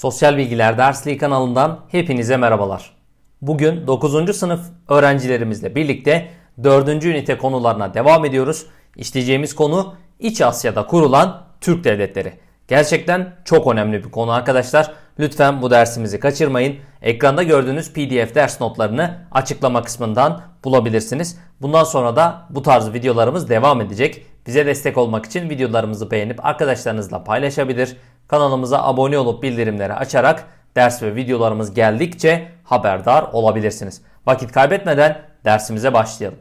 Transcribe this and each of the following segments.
Sosyal Bilgiler Dersliği kanalından hepinize merhabalar. Bugün 9. sınıf öğrencilerimizle birlikte 4. ünite konularına devam ediyoruz. İşleyeceğimiz konu İç Asya'da kurulan Türk devletleri. Gerçekten çok önemli bir konu arkadaşlar. Lütfen bu dersimizi kaçırmayın. Ekranda gördüğünüz PDF ders notlarını açıklama kısmından bulabilirsiniz. Bundan sonra da bu tarz videolarımız devam edecek. Bize destek olmak için videolarımızı beğenip arkadaşlarınızla paylaşabilir. Kanalımıza abone olup bildirimleri açarak ders ve videolarımız geldikçe haberdar olabilirsiniz. Vakit kaybetmeden dersimize başlayalım.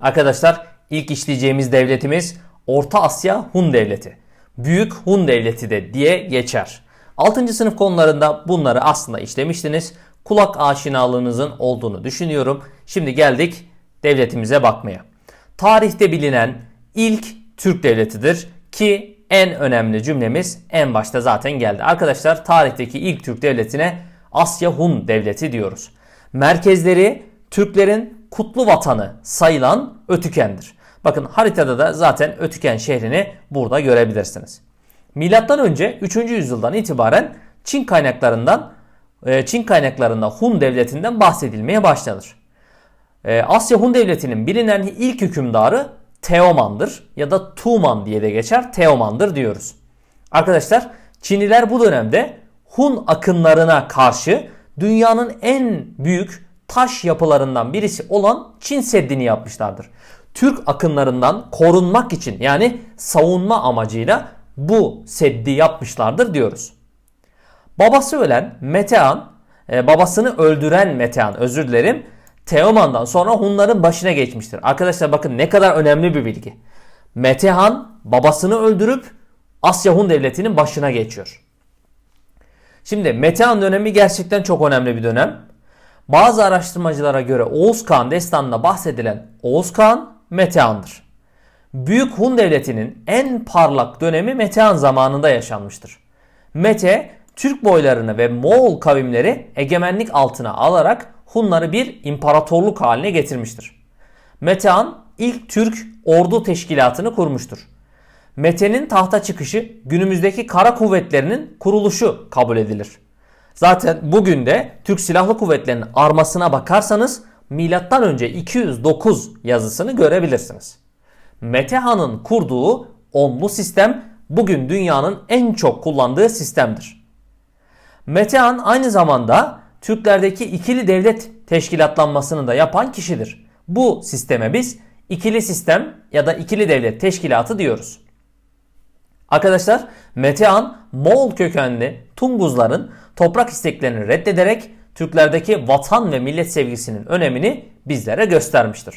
Arkadaşlar ilk işleyeceğimiz devletimiz Orta Asya Hun Devleti. Büyük Hun Devleti de diye geçer. 6. sınıf konularında bunları aslında işlemiştiniz. Kulak aşinalığınızın olduğunu düşünüyorum. Şimdi geldik devletimize bakmaya. Tarihte bilinen ilk Türk devletidir ki en önemli cümlemiz en başta zaten geldi. Arkadaşlar tarihteki ilk Türk devletine Asya Hun Devleti diyoruz. Merkezleri Türklerin kutlu vatanı sayılan Ötüken'dir. Bakın haritada da zaten Ötüken şehrini burada görebilirsiniz. Milattan önce 3. yüzyıldan itibaren Çin kaynaklarından e, Çin kaynaklarında Hun devletinden bahsedilmeye başlanır. E, Asya Hun devletinin bilinen ilk hükümdarı Teoman'dır ya da Tuman diye de geçer. Teoman'dır diyoruz. Arkadaşlar Çinliler bu dönemde Hun akınlarına karşı dünyanın en büyük taş yapılarından birisi olan Çin Seddi'ni yapmışlardır. Türk akınlarından korunmak için yani savunma amacıyla bu seddi yapmışlardır diyoruz. Babası ölen Metehan, e, babasını öldüren Metehan özür dilerim. Teoman'dan sonra Hunların başına geçmiştir. Arkadaşlar bakın ne kadar önemli bir bilgi. Metehan babasını öldürüp Asya Hun devletinin başına geçiyor. Şimdi Metehan dönemi gerçekten çok önemli bir dönem. Bazı araştırmacılara göre Oğuz Kağan destanında bahsedilen Oğuz Kağan Metehan'dır. Büyük Hun devletinin en parlak dönemi Metehan zamanında yaşanmıştır. Mete Türk boylarını ve Moğol kavimleri egemenlik altına alarak Hunları bir imparatorluk haline getirmiştir. Metehan ilk Türk ordu teşkilatını kurmuştur. Mete'nin tahta çıkışı günümüzdeki kara kuvvetlerinin kuruluşu kabul edilir. Zaten bugün de Türk Silahlı Kuvvetleri'nin armasına bakarsanız milattan önce 209 yazısını görebilirsiniz. Metehan'ın kurduğu onlu sistem bugün dünyanın en çok kullandığı sistemdir. Metehan aynı zamanda Türklerdeki ikili devlet teşkilatlanmasını da yapan kişidir. Bu sisteme biz ikili sistem ya da ikili devlet teşkilatı diyoruz. Arkadaşlar Metehan Moğol kökenli Tunguzların toprak isteklerini reddederek Türklerdeki vatan ve millet sevgisinin önemini bizlere göstermiştir.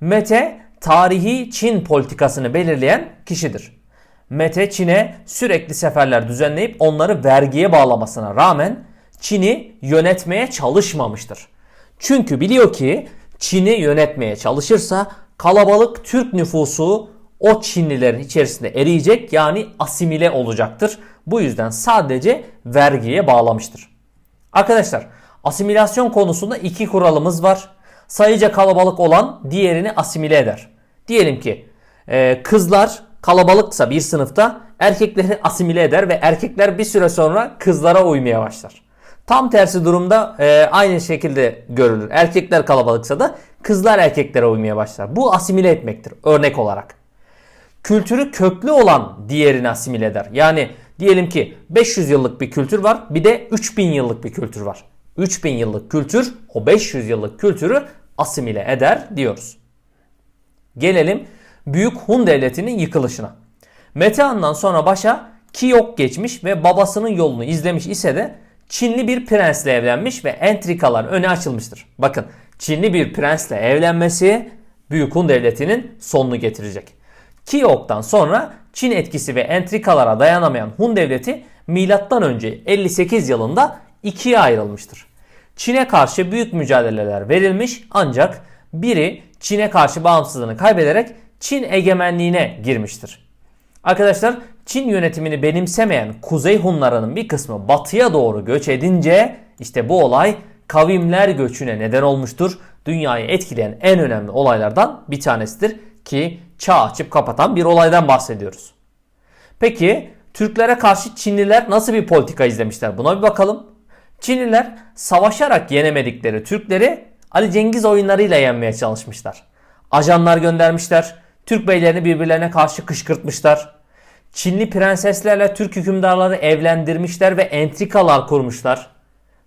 Mete tarihi Çin politikasını belirleyen kişidir. Mete Çin'e sürekli seferler düzenleyip onları vergiye bağlamasına rağmen Çin'i yönetmeye çalışmamıştır. Çünkü biliyor ki Çin'i yönetmeye çalışırsa kalabalık Türk nüfusu o Çinlilerin içerisinde eriyecek yani asimile olacaktır. Bu yüzden sadece vergiye bağlamıştır. Arkadaşlar asimilasyon konusunda iki kuralımız var. Sayıca kalabalık olan diğerini asimile eder. Diyelim ki e, kızlar kalabalıksa bir sınıfta erkekleri asimile eder ve erkekler bir süre sonra kızlara uymaya başlar. Tam tersi durumda e, aynı şekilde görülür. Erkekler kalabalıksa da kızlar erkeklere uymaya başlar. Bu asimile etmektir örnek olarak. Kültürü köklü olan diğerini asimile eder. Yani diyelim ki 500 yıllık bir kültür var bir de 3000 yıllık bir kültür var. 3000 yıllık kültür o 500 yıllık kültürü asimile eder diyoruz. Gelelim Büyük Hun Devleti'nin yıkılışına. Metehan'dan sonra başa Kiyok geçmiş ve babasının yolunu izlemiş ise de Çinli bir prensle evlenmiş ve entrikalar öne açılmıştır. Bakın Çinli bir prensle evlenmesi Büyük Hun Devleti'nin sonunu getirecek. Kiyok'tan sonra Çin etkisi ve entrikalara dayanamayan Hun Devleti milattan önce 58 yılında ikiye ayrılmıştır. Çin'e karşı büyük mücadeleler verilmiş ancak biri Çin'e karşı bağımsızlığını kaybederek Çin egemenliğine girmiştir. Arkadaşlar Çin yönetimini benimsemeyen Kuzey Hunlarının bir kısmı batıya doğru göç edince işte bu olay kavimler göçüne neden olmuştur. dünyayı etkileyen en önemli olaylardan bir tanesidir ki çağ açıp kapatan bir olaydan bahsediyoruz. Peki Türklere karşı Çinliler nasıl bir politika izlemişler? Buna bir bakalım. Çinliler savaşarak yenemedikleri Türkleri Ali Cengiz oyunlarıyla yenmeye çalışmışlar. Ajanlar göndermişler. Türk beylerini birbirlerine karşı kışkırtmışlar. Çinli prenseslerle Türk hükümdarları evlendirmişler ve entrikalar kurmuşlar.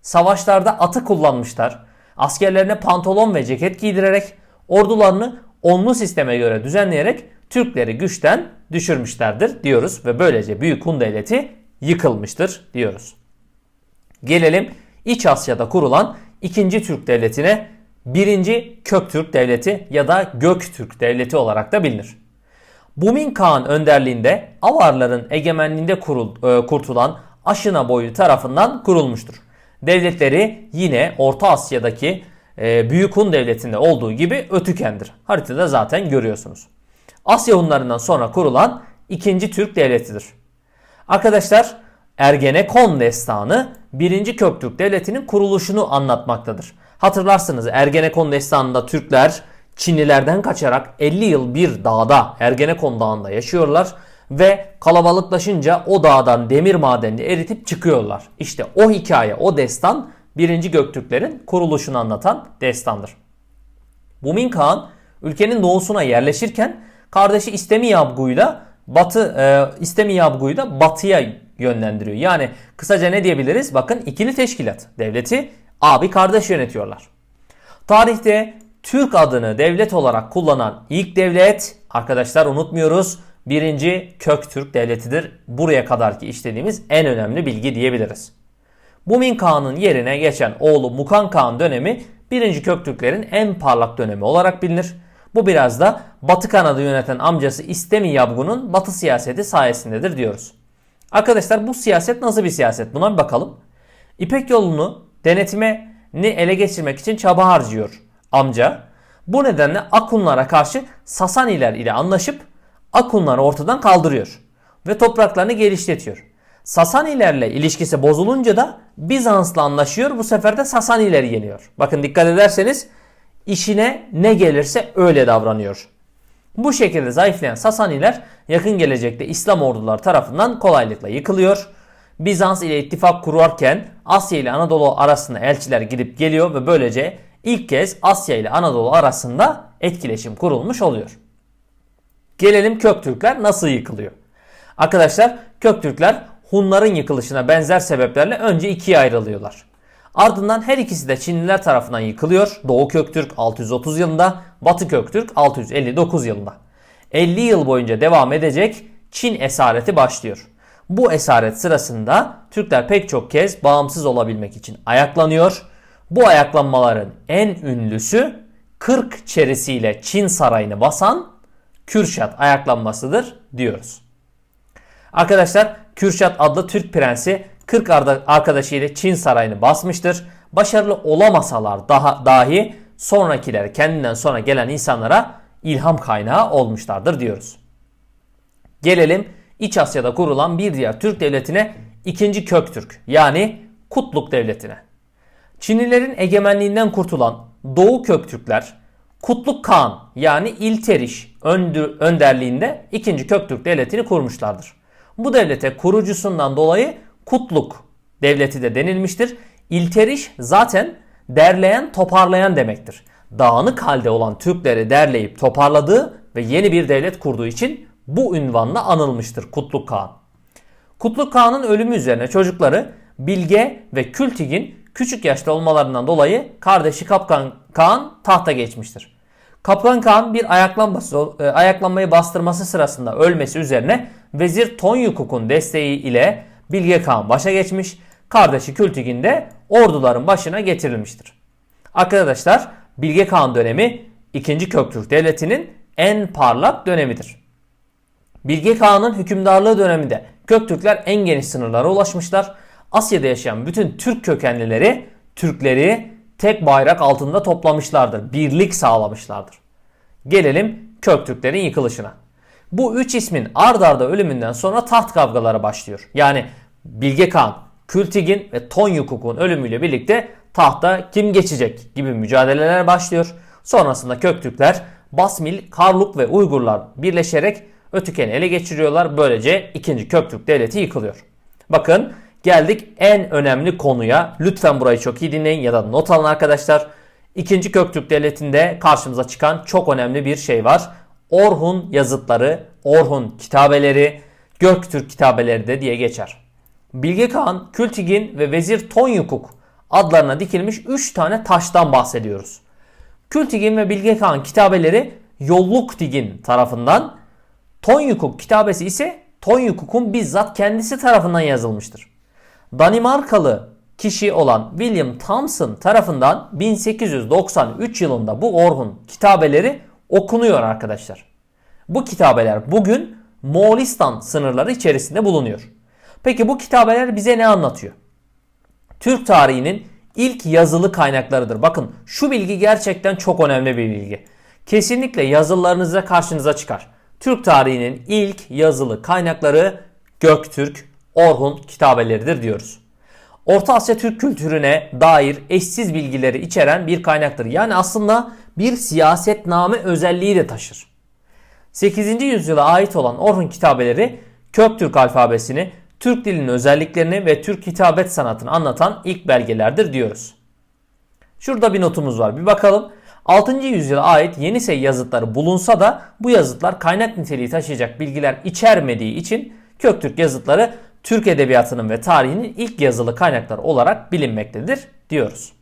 Savaşlarda atı kullanmışlar. Askerlerine pantolon ve ceket giydirerek ordularını onlu sisteme göre düzenleyerek Türkleri güçten düşürmüşlerdir diyoruz ve böylece Büyük Hun Devleti yıkılmıştır diyoruz. Gelelim İç Asya'da kurulan 2. Türk Devleti'ne 1. Köktürk Devleti ya da Göktürk Devleti olarak da bilinir. Bumin Kağan önderliğinde Avarların egemenliğinde kurul, e, kurtulan Aşina boyu tarafından kurulmuştur. Devletleri yine Orta Asya'daki e, Büyük Hun Devleti'nde olduğu gibi Ötüken'dir. Haritada zaten görüyorsunuz. Asya Hunlarından sonra kurulan ikinci Türk Devleti'dir. Arkadaşlar Ergenekon destanı 1. Köktürk Devleti'nin kuruluşunu anlatmaktadır. Hatırlarsınız Ergenekon destanında Türkler Çinlilerden kaçarak 50 yıl bir dağda Ergenekon Dağı'nda yaşıyorlar ve kalabalıklaşınca o dağdan demir madenini eritip çıkıyorlar. İşte o hikaye, o destan 1. Göktürklerin kuruluşunu anlatan destandır. Bumin Kağan ülkenin doğusuna yerleşirken kardeşi İstemi Yabgu'yla batı e, İstemi Yabgu'yu da batıya yönlendiriyor. Yani kısaca ne diyebiliriz? Bakın ikili teşkilat devleti abi kardeş yönetiyorlar. Tarihte Türk adını devlet olarak kullanan ilk devlet arkadaşlar unutmuyoruz. Birinci Köktürk devletidir. Buraya kadarki işlediğimiz en önemli bilgi diyebiliriz. Bumin Kağan'ın yerine geçen oğlu Mukan Kağan dönemi 1. Köktürklerin en parlak dönemi olarak bilinir. Bu biraz da Batı kanadı yöneten amcası İstemi Yabgu'nun Batı siyaseti sayesindedir diyoruz. Arkadaşlar bu siyaset nasıl bir siyaset? Buna bir bakalım. İpek yolunu denetimini ele geçirmek için çaba harcıyor amca. Bu nedenle Akunlara karşı Sasaniler ile anlaşıp Akunları ortadan kaldırıyor ve topraklarını genişletiyor. Sasanilerle ilişkisi bozulunca da Bizans'la anlaşıyor. Bu sefer de Sasanileri yeniyor. Bakın dikkat ederseniz işine ne gelirse öyle davranıyor. Bu şekilde zayıflayan Sasaniler yakın gelecekte İslam orduları tarafından kolaylıkla yıkılıyor. Bizans ile ittifak kurarken Asya ile Anadolu arasında elçiler gidip geliyor ve böylece ilk kez Asya ile Anadolu arasında etkileşim kurulmuş oluyor. Gelelim Köktürkler nasıl yıkılıyor? Arkadaşlar Köktürkler Hunların yıkılışına benzer sebeplerle önce ikiye ayrılıyorlar. Ardından her ikisi de Çinliler tarafından yıkılıyor. Doğu Köktürk 630 yılında, Batı Köktürk 659 yılında. 50 yıl boyunca devam edecek Çin esareti başlıyor. Bu esaret sırasında Türkler pek çok kez bağımsız olabilmek için ayaklanıyor. Bu ayaklanmaların en ünlüsü 40 çerisiyle Çin sarayını basan Kürşat ayaklanmasıdır diyoruz. Arkadaşlar Kürşat adlı Türk prensi 40 arkadaşıyla Çin sarayını basmıştır. Başarılı olamasalar daha dahi sonrakiler kendinden sonra gelen insanlara ilham kaynağı olmuşlardır diyoruz. Gelelim İç Asya'da kurulan bir diğer Türk devletine 2. Köktürk yani Kutluk Devleti'ne. Çinlilerin egemenliğinden kurtulan Doğu Köktürkler Kutluk Kağan yani İlteriş önderliğinde 2. Köktürk Devleti'ni kurmuşlardır. Bu devlete kurucusundan dolayı Kutluk devleti de denilmiştir. İlteriş zaten derleyen, toparlayan demektir. Dağınık halde olan Türkleri derleyip toparladığı ve yeni bir devlet kurduğu için bu ünvanla anılmıştır Kutluk Kağan. Kutluk Kağan'ın ölümü üzerine çocukları Bilge ve Kültigin küçük yaşta olmalarından dolayı kardeşi Kapkan Kağan tahta geçmiştir. Kapkan Kağan bir e, ayaklanmayı bastırması sırasında ölmesi üzerine Vezir Tonyukuk'un desteği ile Bilge Kağan başa geçmiş, kardeşi Kültigin de orduların başına getirilmiştir. Arkadaşlar Bilge Kağan dönemi 2. Köktürk Devleti'nin en parlak dönemidir. Bilge Kağan'ın hükümdarlığı döneminde Köktürkler en geniş sınırlara ulaşmışlar. Asya'da yaşayan bütün Türk kökenlileri Türkleri tek bayrak altında toplamışlardır. Birlik sağlamışlardır. Gelelim Köktürklerin yıkılışına. Bu üç ismin ard arda ölümünden sonra taht kavgaları başlıyor. Yani Bilge Kağan, Kültigin ve Tonyukuk'un ölümüyle birlikte tahta kim geçecek gibi mücadeleler başlıyor. Sonrasında Köktürkler Basmil, Karluk ve Uygurlar birleşerek Ötüken'i ele geçiriyorlar. Böylece 2. Köktürk Devleti yıkılıyor. Bakın geldik en önemli konuya. Lütfen burayı çok iyi dinleyin ya da not alın arkadaşlar. 2. Köktürk Devleti'nde karşımıza çıkan çok önemli bir şey var. Orhun yazıtları, Orhun kitabeleri, Göktürk kitabeleri de diye geçer. Bilge Kağan, Kültigin ve Vezir Tonyukuk adlarına dikilmiş 3 tane taştan bahsediyoruz. Kültigin ve Bilge Kağan kitabeleri Yolluktigin tarafından, Tonyukuk kitabesi ise Tonyukuk'un bizzat kendisi tarafından yazılmıştır. Danimarkalı kişi olan William Thomson tarafından 1893 yılında bu Orhun kitabeleri okunuyor arkadaşlar. Bu kitabeler bugün Moğolistan sınırları içerisinde bulunuyor. Peki bu kitabeler bize ne anlatıyor? Türk tarihinin ilk yazılı kaynaklarıdır. Bakın şu bilgi gerçekten çok önemli bir bilgi. Kesinlikle yazılarınızda karşınıza çıkar. Türk tarihinin ilk yazılı kaynakları Göktürk, Orhun kitabeleridir diyoruz. Orta Asya Türk kültürüne dair eşsiz bilgileri içeren bir kaynaktır. Yani aslında bir siyasetname özelliği de taşır. 8. yüzyıla ait olan Orhun kitabeleri Köktürk alfabesini, Türk dilinin özelliklerini ve Türk hitabet sanatını anlatan ilk belgelerdir diyoruz. Şurada bir notumuz var. Bir bakalım. 6. yüzyıla ait Yenisey yazıtları bulunsa da bu yazıtlar kaynak niteliği taşıyacak bilgiler içermediği için Köktürk yazıtları Türk edebiyatının ve tarihinin ilk yazılı kaynakları olarak bilinmektedir diyoruz.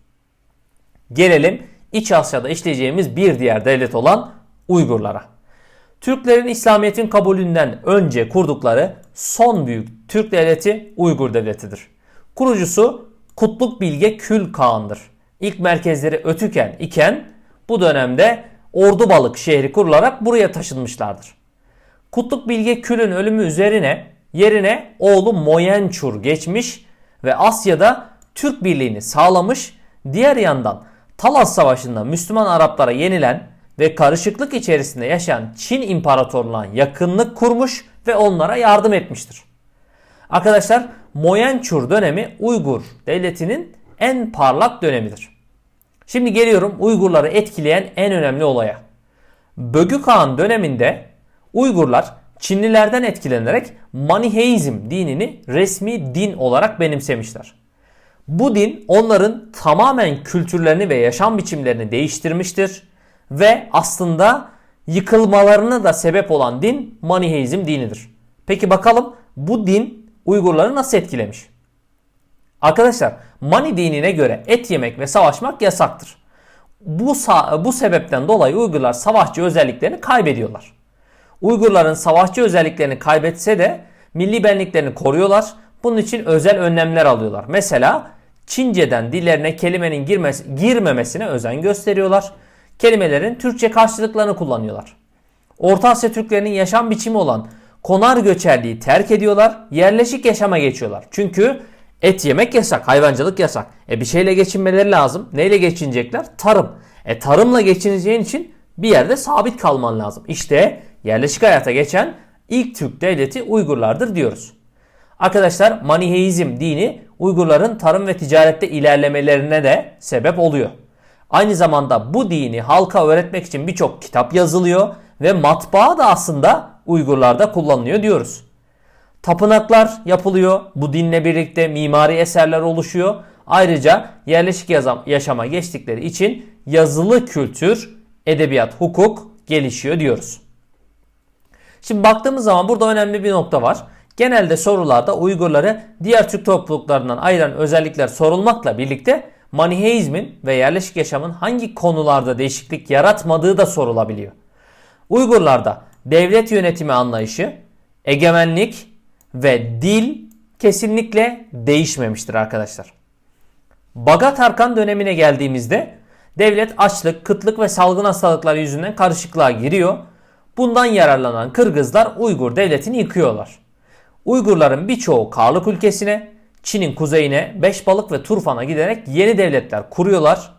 Gelelim İç Asya'da işleyeceğimiz bir diğer devlet olan Uygurlara. Türklerin İslamiyet'in kabulünden önce kurdukları son büyük Türk devleti Uygur devletidir. Kurucusu Kutluk Bilge Kül Kağan'dır. İlk merkezleri Ötüken iken bu dönemde Ordubalık şehri kurularak buraya taşınmışlardır. Kutluk Bilge Kül'ün ölümü üzerine yerine oğlu Moyençur geçmiş ve Asya'da Türk birliğini sağlamış. Diğer yandan Talas Savaşı'nda Müslüman Araplara yenilen ve karışıklık içerisinde yaşayan Çin İmparatorluğu'na yakınlık kurmuş ve onlara yardım etmiştir. Arkadaşlar Moyençur dönemi Uygur devletinin en parlak dönemidir. Şimdi geliyorum Uygurları etkileyen en önemli olaya. Bögü Kağan döneminde Uygurlar Çinlilerden etkilenerek Maniheizm dinini resmi din olarak benimsemişler. Bu din onların tamamen kültürlerini ve yaşam biçimlerini değiştirmiştir ve aslında yıkılmalarına da sebep olan din Maniheizm dinidir. Peki bakalım bu din Uygurları nasıl etkilemiş? Arkadaşlar Mani dinine göre et yemek ve savaşmak yasaktır. Bu, bu sebepten dolayı Uygurlar savaşçı özelliklerini kaybediyorlar. Uygurların savaşçı özelliklerini kaybetse de milli benliklerini koruyorlar. Bunun için özel önlemler alıyorlar. Mesela Çince'den dillerine kelimenin girmesi, girmemesine özen gösteriyorlar. Kelimelerin Türkçe karşılıklarını kullanıyorlar. Orta Asya Türklerinin yaşam biçimi olan konar göçerliği terk ediyorlar. Yerleşik yaşama geçiyorlar. Çünkü et yemek yasak, hayvancılık yasak. E bir şeyle geçinmeleri lazım. Neyle geçinecekler? Tarım. E tarımla geçineceğin için bir yerde sabit kalman lazım. İşte yerleşik hayata geçen ilk Türk devleti Uygurlardır diyoruz. Arkadaşlar Maniheizm dini Uygurların tarım ve ticarette ilerlemelerine de sebep oluyor. Aynı zamanda bu dini halka öğretmek için birçok kitap yazılıyor ve matbaa da aslında Uygurlarda kullanılıyor diyoruz. Tapınaklar yapılıyor. Bu dinle birlikte mimari eserler oluşuyor. Ayrıca yerleşik yaşama geçtikleri için yazılı kültür, edebiyat, hukuk gelişiyor diyoruz. Şimdi baktığımız zaman burada önemli bir nokta var. Genelde sorularda Uygurları diğer Türk topluluklarından ayıran özellikler sorulmakla birlikte Maniheizmin ve yerleşik yaşamın hangi konularda değişiklik yaratmadığı da sorulabiliyor. Uygurlarda devlet yönetimi anlayışı, egemenlik ve dil kesinlikle değişmemiştir arkadaşlar. Bagat Arkan dönemine geldiğimizde devlet açlık, kıtlık ve salgın hastalıklar yüzünden karışıklığa giriyor. Bundan yararlanan Kırgızlar Uygur devletini yıkıyorlar. Uygurların birçoğu Karlık ülkesine, Çin'in kuzeyine, Beşbalık ve Turfan'a giderek yeni devletler kuruyorlar.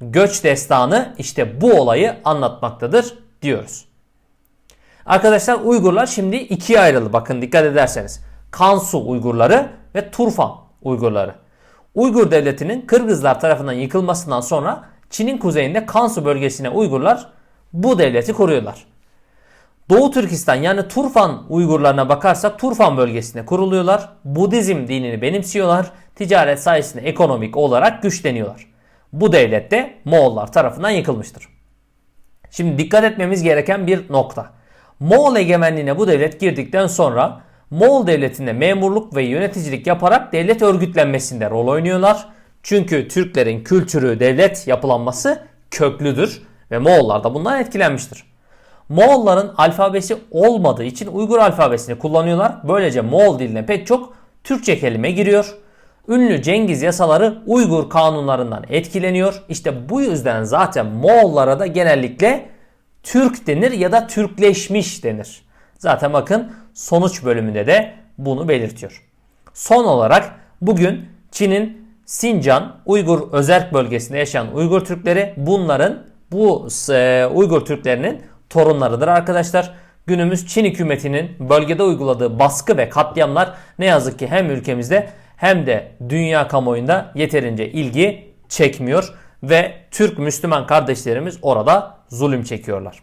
Göç destanı işte bu olayı anlatmaktadır diyoruz. Arkadaşlar Uygurlar şimdi ikiye ayrıldı bakın dikkat ederseniz. Kansu Uygurları ve Turfan Uygurları. Uygur devletinin Kırgızlar tarafından yıkılmasından sonra Çin'in kuzeyinde Kansu bölgesine Uygurlar bu devleti kuruyorlar. Doğu Türkistan yani Turfan Uygurlarına bakarsak Turfan bölgesine kuruluyorlar. Budizm dinini benimsiyorlar. Ticaret sayesinde ekonomik olarak güçleniyorlar. Bu devlet de Moğollar tarafından yıkılmıştır. Şimdi dikkat etmemiz gereken bir nokta. Moğol egemenliğine bu devlet girdikten sonra Moğol devletinde memurluk ve yöneticilik yaparak devlet örgütlenmesinde rol oynuyorlar. Çünkü Türklerin kültürü, devlet yapılanması köklüdür ve Moğollar da bundan etkilenmiştir. Moğolların alfabesi olmadığı için Uygur alfabesini kullanıyorlar. Böylece Moğol diline pek çok Türkçe kelime giriyor. Ünlü Cengiz yasaları Uygur kanunlarından etkileniyor. İşte bu yüzden zaten Moğollara da genellikle Türk denir ya da Türkleşmiş denir. Zaten bakın sonuç bölümünde de bunu belirtiyor. Son olarak bugün Çin'in Sincan Uygur özerk bölgesinde yaşayan Uygur Türkleri bunların bu e, Uygur Türklerinin torunlarıdır arkadaşlar. Günümüz Çin hükümetinin bölgede uyguladığı baskı ve katliamlar ne yazık ki hem ülkemizde hem de dünya kamuoyunda yeterince ilgi çekmiyor ve Türk Müslüman kardeşlerimiz orada zulüm çekiyorlar.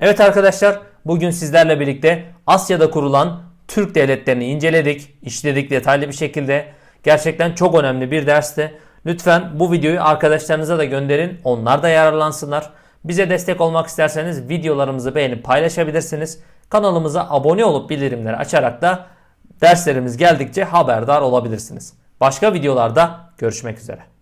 Evet arkadaşlar bugün sizlerle birlikte Asya'da kurulan Türk devletlerini inceledik, işledik detaylı bir şekilde. Gerçekten çok önemli bir dersti. Lütfen bu videoyu arkadaşlarınıza da gönderin. Onlar da yararlansınlar. Bize destek olmak isterseniz videolarımızı beğenip paylaşabilirsiniz. Kanalımıza abone olup bildirimleri açarak da derslerimiz geldikçe haberdar olabilirsiniz. Başka videolarda görüşmek üzere.